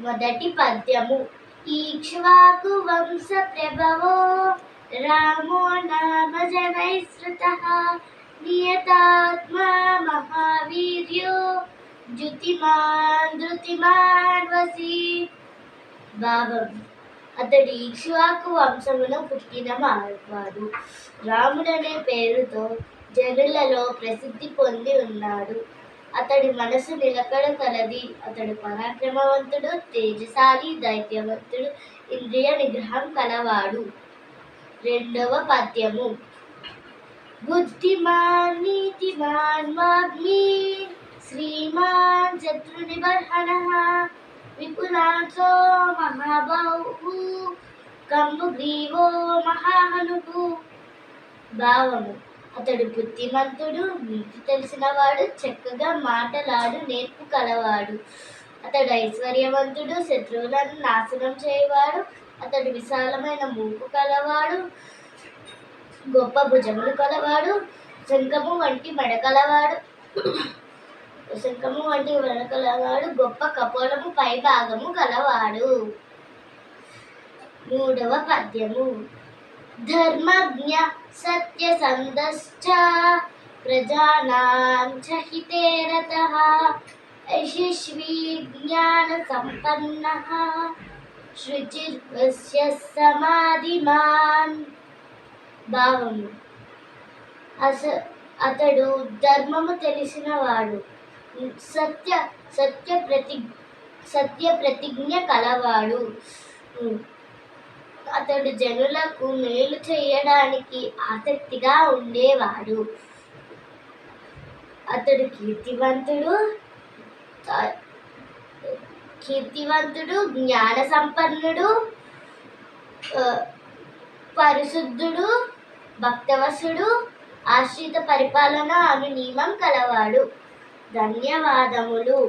మొదటి పద్యము. ఈక్ష్వాకు వంశ ప్రభవో రామో నామ జనైశ్రుత నియతాత్మా మహావీర్యో జ్యుతిమాన్ ధృతిమాన్ వసి. భావం. అతడు ఇక్ష్వాకు వంశమున పుట్టిన వాడు రాముడనే పేరుతో జనులలో ప్రసిద్ధి పొంది ఉన్నాడు. అతడి మనసు నిలకడ కలది అతడు పరాక్రమవంతుడు తేజశాలి దైత్యవంతుడు ఇంద్రియ నిగ్రహం కలవాడు. రెండవ పద్యము. బుద్ధిమాన్ నీతిమాన్ వాగ్మి శ్రీమాన్ శత్రు నిబర్హణ విపులాంసో మహాబాహు కంబుగ్రీవో మహాహనుకు భావము. అతడు బుద్ధిమంతుడు నీతి తెలిసినవాడు చక్కగా మాటలాడు నేర్పు కలవాడు. అతడు ఐశ్వర్యవంతుడు శత్రువులను నాశనం చేయవాడు. అతడు విశాలమైన మూపు కలవాడు గొప్ప భుజములు కలవాడు. శంఖము వంటి మెడ కలవాడు. శంఖము వంటి మెడ కలవాడు గొప్ప కపోలము పై భాగము కలవాడు. మూడవ పద్యము. ధర్మజ్ఞ సత్యసంధశ్చ ప్రజానాం చ హితే రతః యశస్వీ జ్ఞానసంపన్నः శుచిర్వస్య సమాధిమాన్ భావము అస అతడు ధర్మము తెలిసినవాడు సత్య సత్య ప్రతి సత్య ప్రతిజ్ఞ కలవాడు. అతడు జనులకు మేలు చేయడానికి ఆసక్తిగా ఉండేవాడు. అతడు కీర్తివంతుడు కీర్తివంతుడు జ్ఞాన సంపన్నుడు పరిశుద్ధుడు భక్తవసుడు ఆశ్రిత పరిపాలన అను నియమం కలవాడు. ధన్యవాదములు.